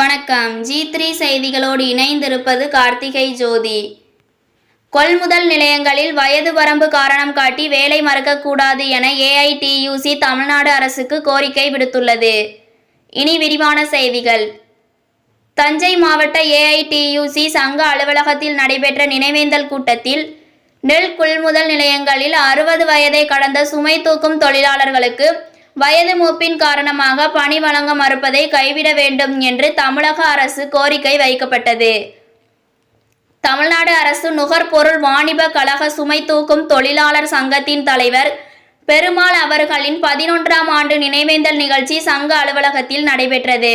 வணக்கம். G three செய்திகளோடு இணைந்திருப்பது கார்த்திகை ஜோதி. கொள்முதல் நிலையங்களில் வயது வரம்பு காரணம் காட்டி வேலை மறக்கக்கூடாது என ஏஐடியூசி தமிழ்நாடு அரசுக்கு கோரிக்கை விடுத்துள்ளது. இனி விரிவான செய்திகள். தஞ்சை மாவட்ட ஏஐடியூசி சங்க அலுவலகத்தில் நடைபெற்ற நினைவேந்தல் கூட்டத்தில் நெல் கொள்முதல் நிலையங்களில் அறுபது வயதை கடந்த சுமை தூக்கும் தொழிலாளர்களுக்கு வயது மூப்பின் காரணமாக பணி வழங்க மறுப்பதை கைவிட வேண்டும் என்று தமிழக அரசு கோரிக்கை வைக்கப்பட்டது. தமிழ்நாடு அரசு நுகர்பொருள் வாணிப கழக சுமை தூக்கும் தொழிலாளர் சங்கத்தின் தலைவர் பெருமாள் அவர்களின் பதினொன்றாம் ஆண்டு நினைவேந்தல் நிகழ்ச்சி சங்க அலுவலகத்தில் நடைபெற்றது.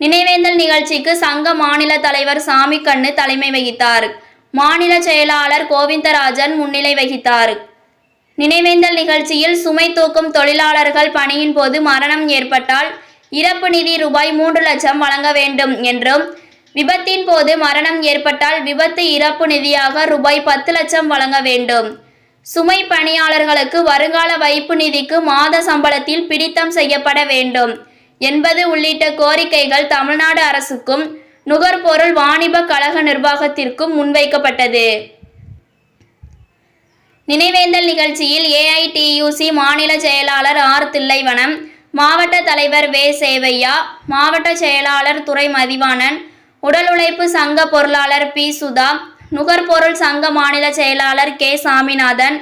நினைவேந்தல் நிகழ்ச்சிக்கு சங்க மாநில தலைவர் சாமிக்கண்ணு தலைமை வகித்தார். மாநில செயலாளர் கோவிந்தராஜன் முன்னிலை வகித்தார். நினைவேந்தல் நிகழ்ச்சியில் சுமை தூக்கும் தொழிலாளர்கள் பணியின் போது மரணம் ஏற்பட்டால் இறப்பு நிதி ரூபாய் மூன்று லட்சம் வழங்க வேண்டும் என்றும் விபத்தின் போது மரணம் ஏற்பட்டால் விபத்து இறப்பு நிதியாக ரூபாய் பத்து லட்சம் வழங்க வேண்டும். சுமை பணியாளர்களுக்கு வருங்கால வைப்பு நிதிக்கு மாத சம்பளத்தில் பிடித்தம் செய்யப்பட வேண்டும் என்பது உள்ளிட்ட கோரிக்கைகள் தமிழ்நாடு அரசுக்கும் நுகர்பொருள் வாணிப கழக நிர்வாகத்திற்கும் முன்வைக்கப்பட்டது. நினைவேந்தல் நிகழ்ச்சியில் ஏஐடியூசி மாநில செயலாளர் ஆர் தில்லைவனம் மாவட்ட தலைவர் வே. சேவையா மாவட்ட செயலாளர் துறை மதிவாணன் உடல் உழைப்பு சங்க பொருளாளர் பி. சுதா நுகர்பொருள் சங்க மாநில செயலாளர் கே. சாமிநாதன்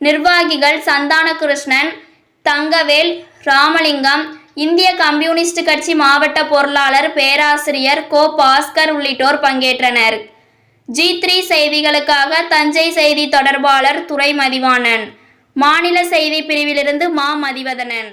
நிர்வாகிகள் சந்தான கிருஷ்ணன் தங்கவேல் ராமலிங்கம் இந்திய கம்யூனிஸ்ட் கட்சி மாவட்ட பொருளாளர் பேராசிரியர் கோ. பாஸ்கர் உள்ளிட்டோர் பங்கேற்றனர். ஜி த்ரீ செய்திகளுக்காக தஞ்சை செய்தி தொடர்பாளர் துறை மதிவாணன் மாநில செய்தி பிரிவிலிருந்து மா மதிவதனன்.